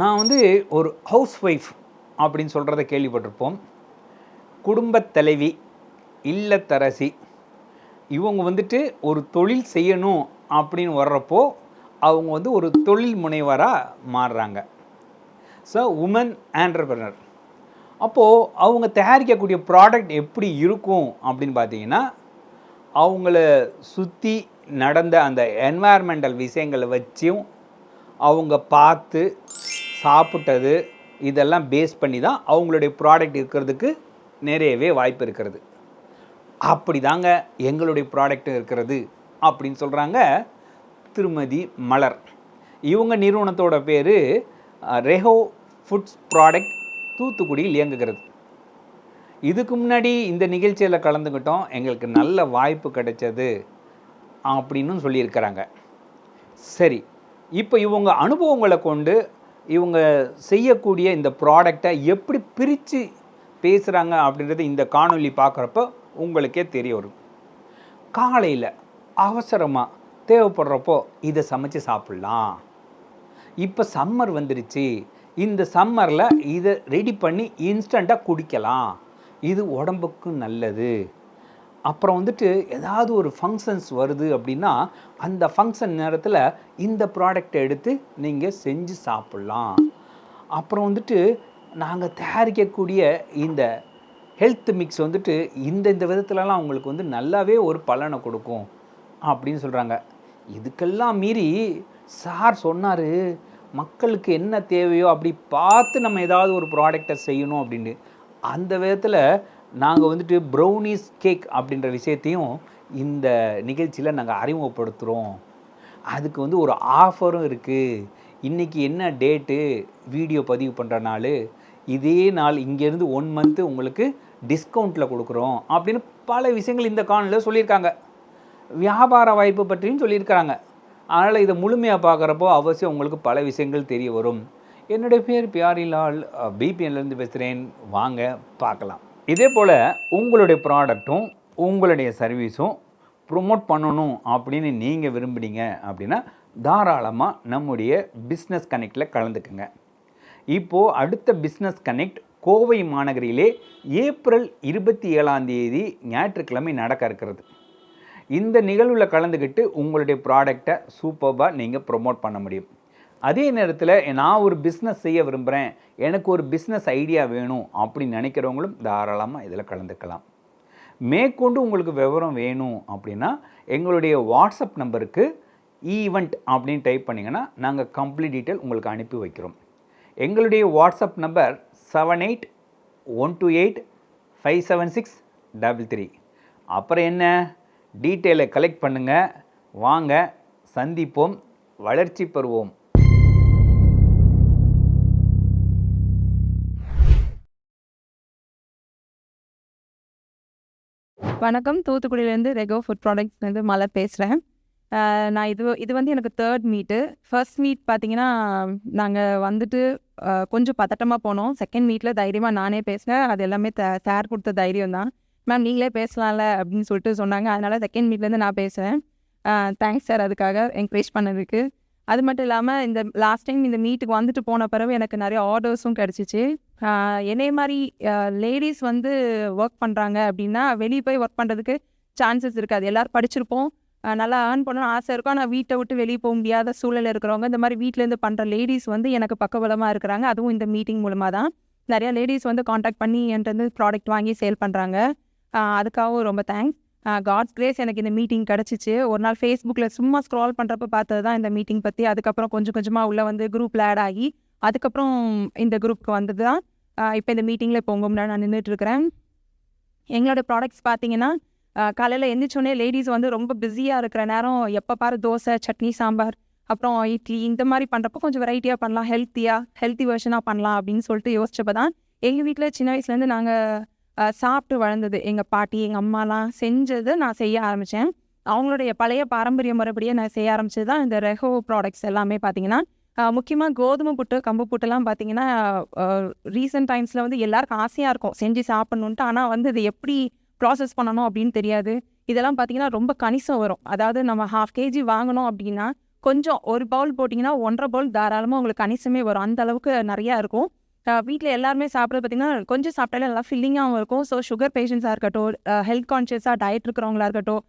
நான் வந்து ஒரு ஹவுஸ் ஒய்ஃப் அப்படின்னு சொல்கிறத கேள்விப்பட்டிருப்போம். குடும்பத் தலைவி இல்லத்தரசி இவங்க வந்துட்டு ஒரு தொழில் செய்யணும் அப்படின்னு வர்றப்போ அவங்க வந்து ஒரு தொழில் முனைவராக மாறுறாங்க. ஸோ உமன் ஆண்டர்பிரனர் அப்போது அவங்க தயாரிக்கக்கூடிய ப்ராடக்ட் எப்படி இருக்கும் அப்படின்னு பார்த்தீங்கன்னா அவங்கள சுற்றி நடந்த அந்த என்வாயர்மெண்டல் விஷயங்களை வச்சும் அவங்க பார்த்து சாப்பிட்டது இதெல்லாம் பேஸ் பண்ணி தான் அவங்களுடைய ப்ராடக்ட் இருக்கிறதுக்கு நிறையவே வாய்ப்பு இருக்கிறது. அப்படி தாங்க எங்களுடைய ப்ராடக்ட்டும் இருக்கிறது அப்படின்னு சொல்கிறாங்க திருமதி மலர். இவங்க நிறுவனத்தோட பேர் ரெஹோ ஃபுட்ஸ் ப்ராடக்ட் தூத்துக்குடியில் இயங்குகிறது. இதுக்கு முன்னாடி இந்த நிகழ்ச்சியில் கலந்துக்கிட்டோம் எங்களுக்கு நல்ல வாய்ப்பு கிடைச்சது அப்படின்னு சொல்லியிருக்கிறாங்க. சரி இப்போ இவங்க அனுபவங்களை கொண்டு இவங்க செய்யக்கூடிய இந்த ப்ராடக்டை எப்படி பிரித்து பேசுகிறாங்க அப்படின்றது இந்த காணொளி பார்க்குறப்ப உங்களுக்கே தெரிய வரும். காலையில் அவசரமாக தேவைப்படுறப்போ இதை சமைச்சு சாப்பிட்லாம். இப்போ சம்மர் வந்துருச்சு. இந்த சம்மரில் இதை ரெடி பண்ணி இன்ஸ்டண்ட்டாக குடிக்கலாம். இது உடம்புக்கும் நல்லது. அப்புறம் வந்துட்டு ஏதாவது ஒரு ஃபங்க்ஷன்ஸ் வருது அப்படின்னா அந்த ஃபங்க்ஷன் நேரத்தில் இந்த ப்ராடக்டை எடுத்து நீங்கள் செஞ்சு சாப்பிட்லாம். அப்புறம் வந்துட்டு நாங்கள் தயாரிக்கக்கூடிய இந்த ஹெல்த் மிக்ஸ் வந்துட்டு இந்த இந்த விதத்துலலாம் உங்களுக்கு வந்து நல்லாவே ஒரு பலனை கொடுக்கும் அப்படின்னு சொல்கிறாங்க இதுக்கெல்லாம் மீறி சார் சொன்னார் மக்களுக்கு என்ன தேவையோ அப்படி பார்த்து நம்ம ஏதாவது ஒரு ப்ராடக்டை செய்யணும் அப்படின்னு. அந்த விதத்தில் நாங்கள் வந்துட்டு ப்ரௌனிஸ் கேக் அப்படின்ற விஷயத்தையும் இந்த நிகழ்ச்சியில் நாங்கள் அறிமுகப்படுத்துகிறோம் அதுக்கு வந்து ஒரு ஆஃபரும் இருக்குது இன்றைக்கி என்ன டேட்டு வீடியோ பதிவு பண்ணுற நாள்? இதே நாள் இங்கேருந்து ஒன் மந்த்து உங்களுக்கு டிஸ்கவுண்ட்டில் கொடுக்குறோம் அப்படின்னு பல விஷயங்கள் இந்த காணொலியில் சொல்லியிருக்காங்க. வியாபார வாய்ப்பு பற்றியும் சொல்லியிருக்கிறாங்க. அதனால் இதை முழுமையாக பார்க்குறப்போ அவசியம் உங்களுக்கு பல விஷயங்கள் தெரிய வரும். என்னுடைய பேர் பியாரிலால். பிபிஎன்லேருந்து பேசுகிறேன் வாங்க பார்க்கலாம். இதே போல் உங்களுடைய ப்ராடக்ட்டும் உங்களுடைய சர்வீஸும் ப்ரொமோட் பண்ணணும் அப்படின்னு நீங்கள் விரும்புனீங்க அப்படின்னா தாராளமாக நம்முடைய பிஸ்னஸ் கனெக்டில் கலந்துக்குங்க. இப்போது அடுத்த பிஸ்னஸ் கனெக்ட் கோவை மாநகரிலே ஏப்ரல் இருபத்தி ஏழாம் தேதி ஞாயிற்றுக்கிழமை நடக்க இருக்கிறது. இந்த நிகழ்வில் கலந்துக்கிட்டு உங்களுடைய ப்ராடக்டை சூப்பர்பாக நீங்கள் ப்ரொமோட் பண்ண முடியும். அதே நேரத்தில் நான் ஒரு பிஸ்னஸ் செய்ய விரும்புகிறேன் எனக்கு ஒரு பிஸ்னஸ் ஐடியா வேணும் அப்படின்னு நினைக்கிறவங்களும் தாராளமாக இதில் கலந்துக்கலாம். மேற்கொண்டு உங்களுக்கு விவரம் வேணும் அப்படின்னா எங்களுடைய வாட்ஸ்அப் நம்பருக்கு ஈவெண்ட் அப்படின்னு டைப் பண்ணிங்கன்னா நாங்கள் கம்ப்ளீட் டீட்டெயில் உங்களுக்கு அனுப்பி வைக்கிறோம். எங்களுடைய WhatsApp number seven eight one two eight five seven six double three அப்புறம் என்ன? டீட்டெயிலை கலெக்ட் பண்ணுங்கள் வாங்க சந்திப்போம் வளர்ச்சி பெறுவோம். வணக்கம். தூத்துக்குடியிலேருந்து ரெகோ ஃபுட் ப்ராடக்ட்ஸ்லேருந்து மலர் பேசுகிறேன். நான் இது இது வந்து எனக்கு தேர்ட் மீட்டு. ஃபர்ஸ்ட் மீட் பார்த்தீங்கன்னா நாங்கள் வந்துட்டு கொஞ்சம் பதட்டமாக போனோம். செகண்ட் மீட்டில் தைரியமாக நானே பேசினேன். அது எல்லாமே த சார் கொடுத்த தைரியம் தான். மேம் நீங்களே பேசலாம்ல அப்படின்னு சொல்லிட்டு சொன்னாங்க. அதனால் செகண்ட் மீட்லேருந்து நான் பேசுகிறேன். தேங்க்ஸ் சார் அதுக்காக என்கரேஜ் பண்ணதுக்கு. அது மட்டும் இல்லாமல் இந்த லாஸ்ட் டைம் இந்த மீட்டுக்கு வந்துட்டு போன பிறகு எனக்கு நிறைய ஆர்டர்ஸும் கிடச்சிச்சு. என்னைய மாதிரி லேடிஸ் வந்து ஒர்க் பண்ணுறாங்க அப்படின்னா வெளியே போய் ஒர்க் பண்ணுறதுக்கு சான்சஸ் இருக்காது. எல்லோரும் படிச்சிருப்போம். நல்லா ஏர்ன் பண்ணணும்னு ஆசை இருக்கும். ஆனால் வீட்டை விட்டு வெளியே போக முடியாத சூழலில் இருக்கிறவங்க இந்த மாதிரி வீட்டிலேருந்து பண்ணுற லேடிஸ் வந்து எனக்கு பக்கபலமாக இருக்கிறாங்க. அதுவும் இந்த மீட்டிங் மூலமாக தான். நிறையா லேடிஸ் வந்து காண்டாக்ட் பண்ணி என்கிட்ட வந்து ப்ராடக்ட் வாங்கி சேல் பண்ணுறாங்க அதுக்காகவும் ரொம்ப தேங்க்ஸ் காட்ஸ் கிரேஸ் எனக்கு இந்த மீட்டிங் கிடச்சிச்சு. ஒரு நாள் ஃபேஸ்புக்கில் சும்மா ஸ்க்ரால் பண்ணுறப்ப பார்த்தது தான் இந்த மீட்டிங் பற்றி அதுக்கப்புறம் கொஞ்சம் கொஞ்சமாக உள்ளே வந்து குரூப்பில் ஆட் ஆகி அதுக்கப்புறம் இந்த குரூப்புக்கு வந்தது தான். இப்போ இந்த மீட்டிங்கில் இப்போ உங்கள் முன்னாடி நான் நின்றுட்டுருக்கிறேன் எங்களோட ப்ராடக்ட்ஸ் பார்த்தீங்கன்னா காலையில் எந்திரிச்சோடனே லேடிஸ் வந்து ரொம்ப பிஸியாக இருக்கிற நேரம் எப்போ பாரு தோசை சட்னி சாம்பார் அப்புறம் இட்லி இந்த மாதிரி பண்ணுறப்போ கொஞ்சம் வெரைட்டியாக பண்ணலாம். ஹெல்த்தியாக ஹெல்த்தி வெர்ஷனாக பண்ணலாம் அப்படின்னு சொல்லிட்டு யோசிச்சப்போ தான் எங்கள் வீட்டில் சின்ன வயசுலேருந்து நாங்கள் சாப்பிட்டு வளர்ந்தது. எங்கள் பாட்டி எங்கள் அம்மாலாம் செஞ்சது நான் செய்ய ஆரம்பித்தேன் அவங்களுடைய பழைய பாரம்பரிய முறைப்படியே நான் செய்ய ஆரம்பிச்சது தான் இந்த ரெஹோ ப்ராடக்ட்ஸ் எல்லாமே பார்த்தீங்கன்னா முக்கியமாக கோதுமை புட்டு கம்பு புட்டுலாம் பார்த்தீங்கன்னா ரீசெண்ட் டைம்ஸில் வந்து எல்லாருக்கும் ஆசையாக இருக்கும். செஞ்சு சாப்பிட்ணுன்ட்டு. ஆனால் வந்து இது எப்படி ப்ராசஸ் பண்ணணும் அப்படின்னு தெரியாது. இதெல்லாம் பார்த்தீங்கன்னா ரொம்ப கணிசம் வரும். அதாவது நம்ம ஹாஃப் கேஜி வாங்கணும் அப்படின்னா கொஞ்சம் ஒரு பவுல் போட்டிங்கன்னா ஒன்றரை பவுல் தாராளமாக உங்களுக்கு கணிசமே வரும். அந்த அளவுக்கு நிறையா இருக்கும். வீட்டில் எல்லாருமே சாப்பிட்றது பார்த்தீங்கன்னா கொஞ்சம் சாப்பிட்டாலே நல்லா ஃபில்லிங்காகவும் இருக்கும். ஸோ சுகர் பேஷண்ட்ஸாக இருக்கட்டும் ஹெல்த் கான்ஷியஸாக டயட் இருக்கிறவங்களா இருக்கட்டும்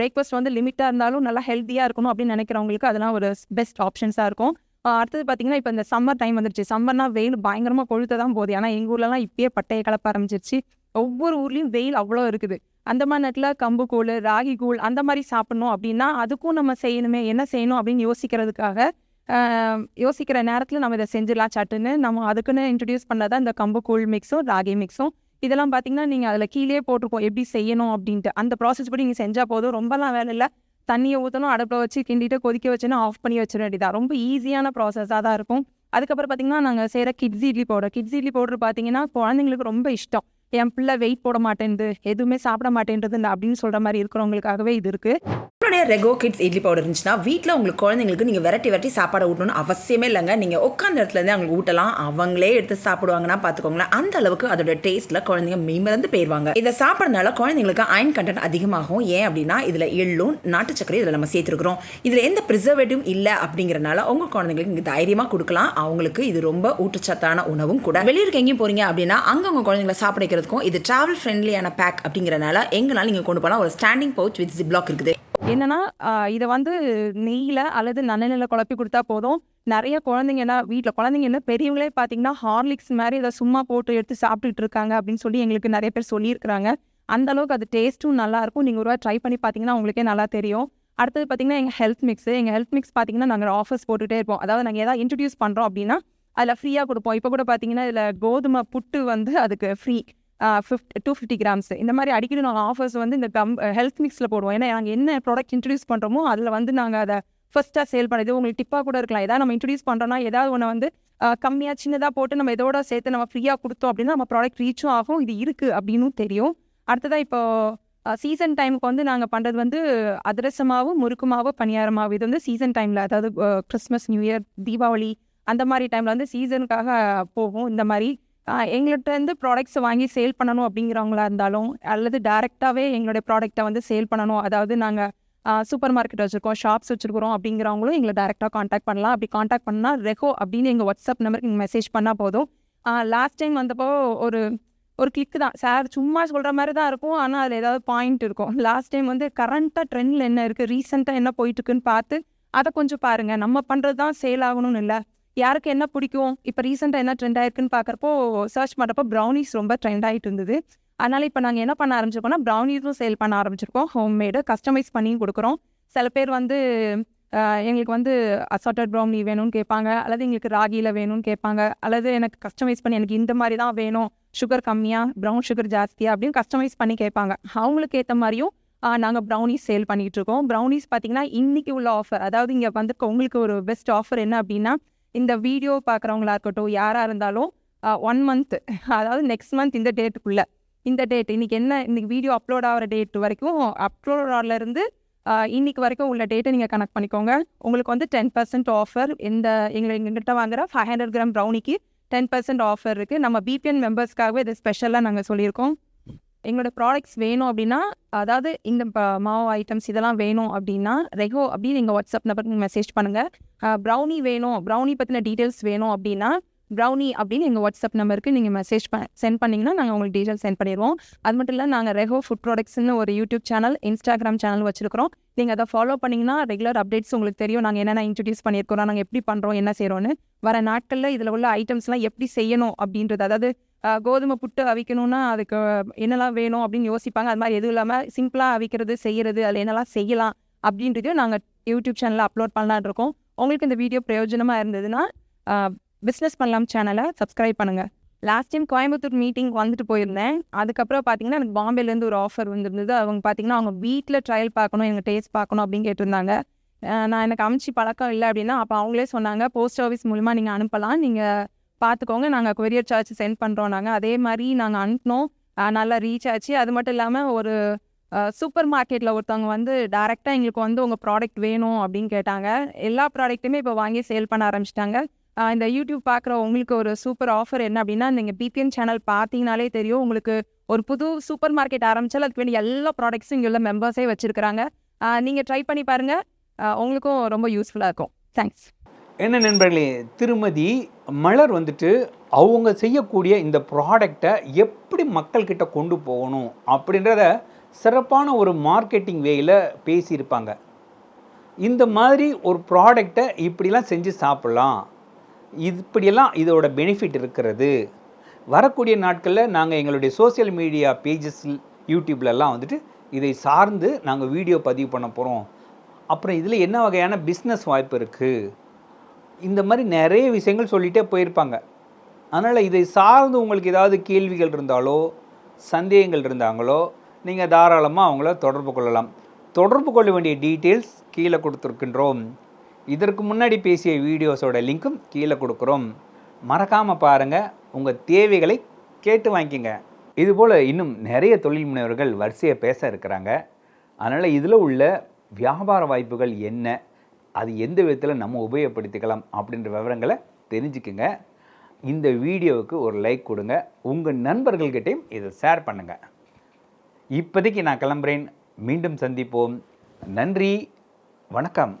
பிரேக்ஃபாஸ்ட் வந்து லிமிட்டாக இருந்தாலும் நல்லா ஹெல்த்தியாக இருக்கணும் அப்படின்னு நினைக்கிறவங்களுக்கு அதெல்லாம் ஒரு பெஸ்ட் ஆப்ஷன்ஸாக இருக்கும். அடுத்தது பார்த்தீங்கன்னா இப்போ இந்த சம்மர் டைம் வந்துருச்சு. சம்மர்னா வெயில் பயங்கரமாக கொழுத்த தான் போகுது. ஏன்னா எங்கள் ஊர்லலாம் இப்பயே பட்டையை கலப்ப ஆரம்பிச்சிருச்சு. ஒவ்வொரு ஊர்லேயும் வெயில் அவ்வளோ இருக்குது. அந்த மாதிரி நேரத்தில் கம்பு கூழ் ராகி கூழ் அந்த மாதிரி சாப்பிட்ணும் அப்படின்னா அதுக்கும் நம்ம செய்யணுமே என்ன செய்யணும் அப்படின்னு யோசிக்கிறதுக்காக யோசிக்கிற நேரத்தில் நம்ம இதை செஞ்சிடலாம் சட்டுன்னு. நம்ம அதுக்குன்னு இன்ட்ரடியூஸ் பண்ணதான் இந்த கம்பு கூழ் மிக்ஸும் ராகி மிக்ஸும் இதெல்லாம் பார்த்தீங்கன்னா நீங்கள் அதில் கீழே போட்டிருக்கோம் எப்படி செய்யணும் அப்படின்ட்டு. அந்த ப்ராசஸ் படி நீங்கள் செஞ்சால் போதும். ரொம்பலாம் வேலை இல்லை. தண்ணியை ஊற்றணும் அடுப்பில் வச்சு கிண்டிட்டு கொதிக்க வச்சுன்னு ஆஃப் பண்ணி வச்சிட வேண்டியதா ரொம்ப ஈஸியான ப்ராசஸாக தான் இருக்கும். அதுக்கப்புறம் பார்த்தீங்கன்னா நாங்கள் செய்கிற kids idli powder kids idli powder பார்த்தீங்கன்னா குழந்தைங்களுக்கு ரொம்ப இஷ்டம். என் பிள்ளை வெயிட் போட மாட்டேன்து எதுவுமே சாப்பிட மாட்டேன்றது அப்படின்னு சொல்கிற மாதிரி இருக்கிறவங்களுக்காகவே இது இருக்குது உங்களுடைய ரெகோ கிட்ஸ் இட்லி பவுடர் இருந்துச்சுன்னா வீட்டில் உங்களுக்கு குழந்தைங்களுக்கு நீங்கள் வெரைட்டி வெரைட்டி சாப்பாடு ஊட்டணும்னு அவசியமே இல்லைங்க. நீங்கள் உட்காந்த இடத்துலேருந்து அவங்களுக்கு ஊட்டலாம். அவங்களே எடுத்து சாப்பிடுவாங்கன்னா பார்த்துக்கோங்களேன் அந்த அளவுக்கு அதோட டேஸ்ட்டில் குழந்தைங்க மீமறந்து போயிடுவாங்க இதை சாப்பிட்றதுனால குழந்தைங்களுக்கு அயன் கண்டென்ட் அதிகமாகும். ஏன் அப்படின்னா இதில் எள்ளும் நாட்டு சர்க்கரை இதில் நம்ம சேர்த்துருக்குறோம். இதில் எந்த ப்ரிசர்வேட்டிவ் இல்லை அப்படிங்கிறனால உங்கள் குழந்தைங்களுக்கு நீங்கள் தைரியமாக கொடுக்கலாம். அவங்களுக்கு இது ரொம்ப ஊட்டச்சத்தான உணவும் கூட. வெளியூருக்கு எங்கேயும் போகிறீங்க அப்படின்னா அங்கே உங்கள் குழந்தைங்களை சாப்பிட வைக்கிறதுக்கும் இது டிராவல் ஃப்ரெண்ட்லியான பேக் அப்படிங்கிறனால எங்கனாலும் நீங்கள் கொண்டு போனால் ஒரு ஸ்டாண்டிங் பவுச் வித் ஜிப்லாக் இருக்குது. என்னன்னா இதை வந்து நெய்யில் அல்லது நல்லெண்ணெயில் குழப்பி கொடுத்தா போதும். நிறைய குழந்தைங்க என்ன வீட்டில் குழந்தைங்க என்ன பெரியவங்களே பார்த்தீங்கன்னா ஹார்லிக்ஸ் மாதிரி இதை சும்மா போட்டு எடுத்து சாப்பிட்டுட்டு இருக்காங்க அப்படின்னு சொல்லி எங்களுக்கு நிறைய பேர் சொல்லியிருக்கிறாங்க. அந்த அளவுக்கு அது டேஸ்ட்டும் நல்லா இருக்கும். நீங்கள் ஒரு ட்ரை பண்ணி பார்த்தீங்கன்னா உங்களுக்கே நல்லா தெரியும். அடுத்தது பார்த்தீங்கன்னா எங்கள் ஹெல்த் மிக்ஸ். எங்கள் ஹெல்த் மிக்ஸ் பார்த்தீங்கன்னா நாங்கள் ஆஃபர்ஸ் போட்டுகிட்டே இருப்போம். அதாவது நாங்கள் எதாவது இன்ட்ரடியூஸ் பண்ணுறோம் அப்படின்னா அதில் ஃப்ரீயாக கொடுப்போம். இப்போ கூட பார்த்தீங்கன்னா இதில் கோதுமை புட்டு வந்து அதுக்கு free. Fifty two fifty grams இந்த மாதிரி அடிக்கடி நாங்கள் ஆஃபர்ஸ் வந்து இந்த கம் ஹெல்த் மிக்ஸில் போடுவோம். ஏன்னா நாங்கள் என்ன ப்ராடக்ட் இன்ட்ரடியூஸ் பண்ணுறோமோ அதில் வந்து நாங்கள் அதை ஃபர்ஸ்ட்டாக சேல் பண்ணுறது உங்களுக்கு டிப்பாக கூட இருக்கலாம். ஏதாவது நம்ம இன்ட்ரடியூஸ் பண்ணுறோம்னா ஏதாவது ஒன்று வந்து கம்மியாக சின்னதாக போட்டு நம்ம இதோட சேர்த்து நம்ம ஃப்ரீயாக கொடுத்தோம் அப்படின்னா நம்ம ப்ராடக்ட் ரீச்சும் ஆகும். இது இருக்குது அப்படின்னு தெரியும். அடுத்ததாக இப்போ சீசன் டைமுக்கு வந்து நாங்கள் பண்ணுறது வந்து அதிரசமாகவும் முறுக்குமாவும் பணியாரமாவும் இது வந்து சீசன் டைமில் அதாவது கிறிஸ்மஸ் நியூ இயர் தீபாவளி அந்த மாதிரி டைமில் வந்து சீசனுக்காக போகும். இந்த மாதிரி எங்கள்கிட்ட ப்ராடக்ட்ஸை வாங்கி சேல் பண்ணணும் அப்படிங்கிறவங்களா இருந்தாலும் அல்லது டேரெக்டாகவே எங்களுடைய ப்ராடக்ட்டை வந்து சேல் பண்ணணும். அதாவது நாங்கள் சூப்பர் மார்க்கெட் வச்சுருக்கோம் ஷாப்ஸ் வச்சுருக்கிறோம் அப்படிங்கிறவங்களும் எங்களை டேரெக்டாக காண்டாக்ட் பண்ணலாம். அப்படி காண்டாக்ட் பண்ணால் ரெகோ அப்படின்னு எங்கள் வாட்ஸ்அப் நம்பருக்கு நீங்கள் மெசேஜ் பண்ணால் போதும். லாஸ்ட் டைம் வந்தப்போ ஒரு ஒரு கிளிக் தான். சார் சும்மா சொல்கிற மாதிரி தான் இருக்கும். ஆனால் அதில் ஏதாவது பாயிண்ட் இருக்கும். லாஸ்ட் டைம் வந்து கரண்ட்டாக ட்ரெண்டில் என்ன இருக்குது ரீசெண்டாக என்ன போயிட்டுருக்குன்னு பார்த்து அதை கொஞ்சம் பாருங்கள் நம்ம பண்ணுறது தான் சேல் ஆகணும்னு இல்லை. யாருக்கு என்ன பிடிக்கும்? இப்போ ரீசெண்டாக என்ன ட்ரெண்ட் ஆயிருக்குன்னு பார்க்குறப்போ சர்ச் பண்ணுறப்போ ப்ரௌனிஸ் ரொம்ப ட்ரெண்ட் ஆகிட்டு இருந்தது. அதனால் இப்போ நாங்கள் என்ன பண்ண ஆரம்பிச்சிருக்கோம்னா ப்ரௌனிஸும் சேல் பண்ண ஆரம்பிச்சிருக்கோம். ஹோம்மேடு கஸ்டமைஸ் பண்ணியும் கொடுக்குறோம். சில பேர் வந்து எங்களுக்கு வந்து அசார்டட் ப்ரௌனி வேணும்னு கேட்பாங்க. அல்லது எங்களுக்கு ராகியில் வேணும்னு கேட்பாங்க. அல்லது எனக்கு கஸ்டமைஸ் பண்ணி எனக்கு இந்த மாதிரி தான் வேணும். சுகர் கம்மியாக ப்ரௌன் சுகர் ஜாஸ்தியாக அப்படின்னு கஸ்டமைஸ் பண்ணி கேட்பாங்க. அவங்களுக்கு ஏற்ற மாதிரியும் நாங்கள் ப்ரௌனிஸ் சேல் பண்ணிகிட்ருக்கோம் ப்ரௌனிஸ் பார்த்தீங்கன்னா இன்றைக்கி உள்ள ஆஃபர் அதாவது இங்கே வந்திருக்க உங்களுக்கு ஒரு பெஸ்ட் ஆஃபர் என்ன அப்படின்னா இந்த வீடியோ பார்க்குறவங்களா இருக்கட்டும் யாராக இருந்தாலும் ஒன் மந்த் அதாவது நெக்ஸ்ட் மந்த் இந்த டேட்டுக்குள்ளே இந்த டேட் இன்றைக்கி என்ன இன்றைக்கி வீடியோ அப்லோட் ஆகிற டேட் வரைக்கும் அப்லோட் ஆகலேருந்து இன்னைக்கு வரைக்கும் உள்ள டேட்டை நீங்கள் கனெக்ட் பண்ணிக்கோங்க. உங்களுக்கு வந்து டென் பர்சன்ட் ஆஃபர் இந்த எங்களை எங்கிட்ட வாங்குகிற ஃபைவ் ஹண்ட்ரட் கிராம் ப்ரௌனிக்கு டென் பர்சன்ட் ஆஃபர் இருக்குது நம்ம பிபிஎன் மெம்பர்ஸ்க்காகவே இது ஸ்பெஷலாக நாங்கள் சொல்லியிருக்கோம். எங்களோட ப்ராடக்ட்ஸ் வேணும் அப்படின்னா அதாவது இந்த ப- மாவு ஐட்டம்ஸ் இதெல்லாம் வேணும் அப்படின்னா ரெகோ அப்படின்னு எங்கள் வாட்ஸ்அப் நம்பருக்கு மெசேஜ் பண்ணுங்கள் ப்ரௌனி வேணும் ப்ரௌனி பற்றின டீட்டெயில்ஸ் வேணும் அப்படின்னா ப்ரௌனி அப்படின்னு எங்கள் வாட்ஸ்அப் நம்பருக்கு நீங்கள் மெசேஜ் ப சென்ட் பண்ணிங்கன்னா நாங்கள் உங்களுக்கு டீட்டெயில் சென்ட் பண்ணிடுவோம். அது மட்டும் இல்லை நாங்கள் ரெகோ ஃபுட் ப்ராடக்ட்ஸ்னு ஒரு யூடியூப் சேனல் இன்ஸ்டாகிராம் சேனல் வச்சுருக்கிறோம். நீங்கள் அதை ஃபாலோ பண்ணிங்கன்னா ரெகுலர் அப்டேட்ஸ் உங்களுக்கு தெரியும். நாங்கள் என்னென்ன இன்ட்ரடியூஸ் பண்ணியிருக்கிறோம் நாங்கள் எப்படி பண்ணுறோம் என்ன செய்கிறோன்னு வர நாட்களில் இதில் உள்ள ஐட்டம்ஸ்லாம் எப்படி செய்யணும் அப்படின்றது அதாவது கோதுமை புட்டு அவிக்கணும்னா அதுக்கு என்னெல்லாம் வேணும் அப்படின்னு யோசிப்பாங்க. அது மாதிரி எதுவும் இல்லாமல் சிம்பிளாக அவிக்கிறது செய்கிறது அதில் என்னெல்லாம் செய்யலாம் அப்படின்றதையும் நாங்கள் யூடியூப் சேனலில் அப்லோட் பண்ணலான் இருக்கோம். உங்களுக்கு இந்த வீடியோ பிரயோஜனமாக இருந்ததுன்னா பிஸ்னஸ் பண்ணலாம் சேனலை சப்ஸ்கிரைப் பண்ணுங்கள் லாஸ்ட் டைம் கோயம்புத்தூர் மீட்டிங் வந்துட்டு போயிருந்தேன். அதுக்கப்புறம் பார்த்தீங்கன்னா எனக்கு பாம்பேலேருந்து ஒரு ஆஃபர் வந்திருந்தது. அவங்க பார்த்தீங்கன்னா அவங்க வீட்டில் ட்ரையல் பார்க்கணும் எனக்கு டேஸ்ட் பார்க்கணும் அப்படின்னு கேட்டிருந்தாங்க. நான் எனக்கு அமிச்சு பழக்கம் இல்லை அப்படின்னா அப்போ அவங்களே சொன்னாங்க போஸ்ட் ஆஃபீஸ் மூலிமா நீங்கள் அனுப்பலாம். நீங்கள் பார்த்துக்கோங்க நாங்கள் கொரியர் சார்ஜ் சென்ட் பண்ணுறோம் நாங்கள் அதே மாதிரி நாங்கள் அனுப்பினோம். நல்லா ரீச் ஆச்சு. அது மட்டும் இல்லாமல் ஒரு சூப்பர் மார்க்கெட்டில் ஒருத்தவங்க வந்து டேரெக்டாக எங்களுக்கு வந்து உங்கள் ப்ராடக்ட் வேணும் அப்படின்னு கேட்டாங்க. எல்லா ப்ராடக்ட்டுமே இப்போ வாங்கி சேல் பண்ண ஆரம்பிச்சிட்டாங்க. இந்த யூடியூப் பார்க்குற உங்களுக்கு ஒரு சூப்பர் ஆஃபர் என்ன அப்படின்னா நீங்கள் பிபிஎன் சேனல் பார்த்தீங்கனாலே தெரியும். உங்களுக்கு ஒரு புது சூப்பர் மார்க்கெட் ஆரம்பிச்சாலும் அதுக்கு வேண்டிய எல்லா ப்ராடக்ட்ஸும் இங்கே உள்ள மெம்பர்ஸே வச்சுருக்கிறாங்க. நீங்கள் ட்ரை பண்ணி பாருங்கள் உங்களுக்கும் ரொம்ப யூஸ்ஃபுல்லாக இருக்கும். தேங்க்ஸ் என்ன நண்பர்களே திருமதி மலர் வந்துட்டு அவங்க செய்யக்கூடிய இந்த ப்ராடக்டை எப்படி மக்கள்கிட்ட கொண்டு போகணும் அப்படின்றத சிறப்பான ஒரு மார்க்கெட்டிங் வேயில் பேசியிருப்பாங்க. இந்த மாதிரி ஒரு ப்ராடக்டை இப்படிலாம் செஞ்சு சாப்பிட்லாம். இப்படியெல்லாம் இதோட பெனிஃபிட் இருக்கிறது. வரக்கூடிய நாட்களில் நாங்கள் எங்களுடைய சோஷியல் மீடியா பேஜஸ் யூடியூப்லலாம் வந்துட்டு இதை சார்ந்து நாங்கள் வீடியோ பதிவு பண்ண போகிறோம் அப்புறம் இதில் என்ன வகையான பிஸ்னஸ் வாய்ப்பு இருக்குது இந்த மாதிரி நிறைய விஷயங்கள் சொல்லிகிட்டே போயிருப்பாங்க. அதனால் இதை சார்ந்து உங்களுக்கு ஏதாவது கேள்விகள் இருந்தாலோ சந்தேகங்கள் இருந்தாங்களோ நீங்கள் தாராளமாக அவங்கள தொடர்பு கொள்ளலாம். தொடர்பு கொள்ள வேண்டிய டீட்டெயில்ஸ் கீழே கொடுத்துருக்கின்றோம். இதற்கு முன்னாடி பேசிய வீடியோஸோட லிங்க்கும் கீழே கொடுக்குறோம். மறக்காமல் பாருங்கள் உங்கள் தேவைகளை கேட்டு வாங்கிக்கங்க. இதுபோல் இன்னும் நிறைய தொழில் முனைவர்கள் வரிசையை பேச இருக்கிறாங்க. அதனால் இதில் உள்ள வியாபார வாய்ப்புகள் என்ன? அது எந்த விதத்தில் நம்ம உபயோகப்படுத்திக்கலாம் அப்படின்ற விவரங்களை தெரிஞ்சுக்குங்க. இந்த வீடியோவுக்கு ஒரு லைக் கொடுங்க. உங்கள் நண்பர்கள்கிட்டையும் இதை ஷேர் பண்ணுங்கள் இப்போதைக்கு நான் கிளம்புறேன். மீண்டும் சந்திப்போம். நன்றி. வணக்கம்.